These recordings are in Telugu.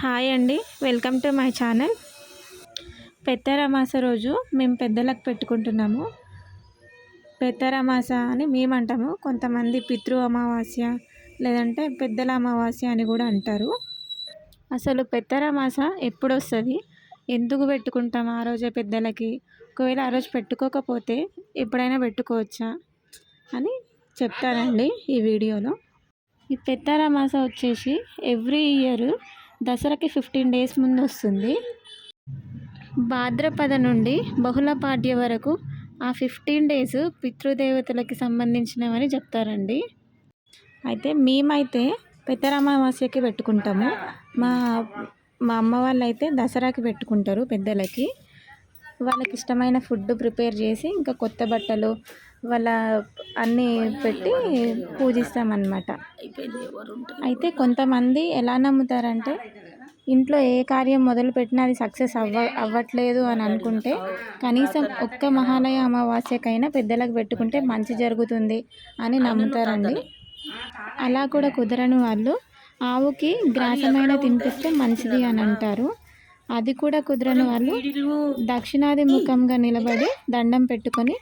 హాయ్ అండి. Welcome to my channel. పెద్దరమాస రోజు మేము పెద్దలకు పెట్టుకుంటున్నాము. పెద్దరమాస అని మేము అంటాము. కొంతమంది పితృ అమావాస్య లేదంటే పెద్దల అమావాస్య అని కూడా అంటారు. అసలు పెద్దరమాస ఎప్పుడు వస్తుంది ఎందుకు పెట్టుకుంటాం ఆ రోజే పెద్దలకి? ఒకవేళ ఆ రోజు పెట్టుకోకపోతే ఎప్పుడైనా పెట్టుకోవచ్చా అని చెప్తానండి ఈ వీడియోలో. ఈ పెద్దరమాస వచ్చేసి ఎవ్రీ ఇయర్ దసరాకి ఫిఫ్టీన్ డేస్ ముందు వస్తుంది. భాద్రపద నుండి బహుళ పాడ్య వరకు ఆ ఫిఫ్టీన్ డేస్ పితృదేవతలకి సంబంధించినవని చెప్తారండి. అయితే మేమైతే పెద్దరమావాస్యకి పెట్టుకుంటాము. మా మా అమ్మ వాళ్ళు అయితే దసరాకి పెట్టుకుంటారు పెద్దలకి. వాళ్ళకి ఇష్టమైన ఫుడ్ ప్రిపేర్ చేసి ఇంకా కొత్త బట్టలు వాళ్ళ అన్నీ పెట్టి పూజిస్తామన్నమాట. అయితే కొంతమంది ఎలా నమ్ముతారంటే ఇంట్లో ఏ కార్యం మొదలుపెట్టినా అది సక్సెస్ అవ్వ అవ్వట్లేదు అని అనుకుంటే కనీసం ఒక్క మహాలయ అమావాస్యకైనా పెద్దలకు పెట్టుకుంటే మంచి జరుగుతుంది అని నమ్ముతారండి. అలా కూడా కుదరని వాళ్ళు ఆవుకి గ్రాసమైన తినిపిస్తే మంచిది అని అంటారు. అది కూడా కుదరని వాళ్ళు దక్షిణాది ముఖంగా నిలబడి దండం పెట్టుకొని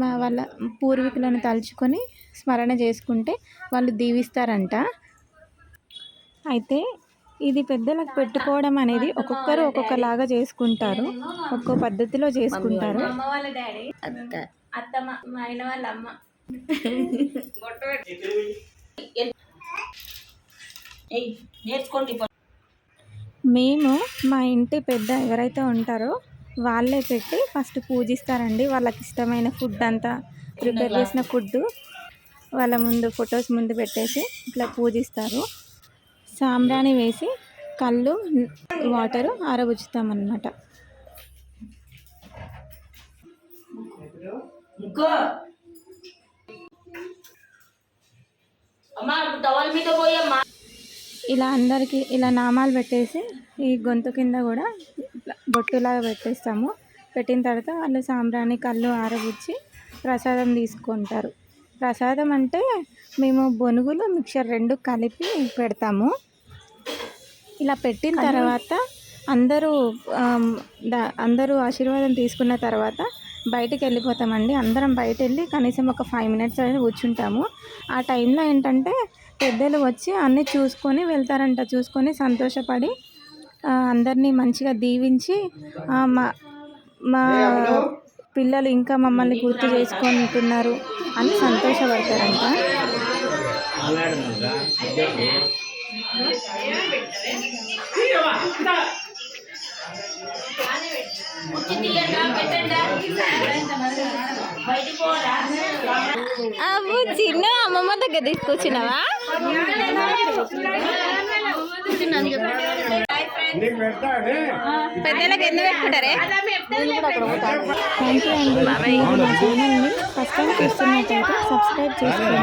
మా వాళ్ళ పూర్వీకులను తలుచుకొని స్మరణ చేసుకుంటే వాళ్ళు దీవిస్తారంట. అయితే ఇది పెద్దలకు పెట్టుకోవడం అనేది ఒక్కొక్కరు ఒక్కొక్కలాగా చేసుకుంటారు. ఒక్కో పద్ధతిలో చేసుకుంటారు. అమ్మ వాళ్ళ డాడీ అత్తమ్మ మా ఆయన వాళ్ళ అమ్మ. నేర్చుకోండి మేము మా ఇంటి పెద్ద ఎవరైతే ఉంటారో వాళ్ళే పెట్టి ఫస్ట్ పూజిస్తారండి. వాళ్ళకి ఇష్టమైన ఫుడ్ అంతా ప్రిపేర్ చేసిన ఫుడ్ వాళ్ళ ముందు ఫొటోస్ ముందు పెట్టేసి ఇట్లా పూజిస్తారు. సాంబ్రాణి వేసి కళ్ళు వాటరు ఆరబుచ్చుతామన్నమాట. అమ్మా టవల్ మీద పోయమ్మా. ఇలా అందరికీ ఇలా నామాలు పెట్టేసి ఈ గొంతు కింద కూడా బొట్టులాగా పెట్టేస్తాము. పెట్టిన తర్వాత వాళ్ళు సాంబ్రాణి కళ్ళు ఆరబుచ్చి ప్రసాదం తీసుకుంటారు. ప్రసాదం అంటే మేము బొనుగులు మిక్చర్ రెండు కలిపి పెడతాము. ఇలా పెట్టిన తర్వాత అందరూ అందరూ ఆశీర్వాదం తీసుకున్న తర్వాత బయటికి వెళ్ళిపోతామండి అందరం బయట వెళ్ళి కనీసం ఒక ఫైవ్ మినిట్స్ అనేది కూర్చుంటాము. ఆ టైంలో ఏంటంటే పెద్దలు వచ్చి అన్నీ చూసుకొని వెళ్తారంట. చూసుకొని సంతోషపడి అందరినీ మంచిగా దీవించి మా మా పిల్లలు ఇంకా మమ్మల్ని గుర్తు చేసుకుంటున్నారు అని సంతోషపడతారంట. అవ్వు చిన్న అమ్మమ్మ దగ్గర తీసుకొచ్చినావా? పెద్దలకు ఎందుకు పెట్టుకుంటారే? థ్యాంక్ యూ అండి. మా ఛానల్ని ఫస్ట్ టైం సబ్స్క్రైబ్ చేసుకోండి.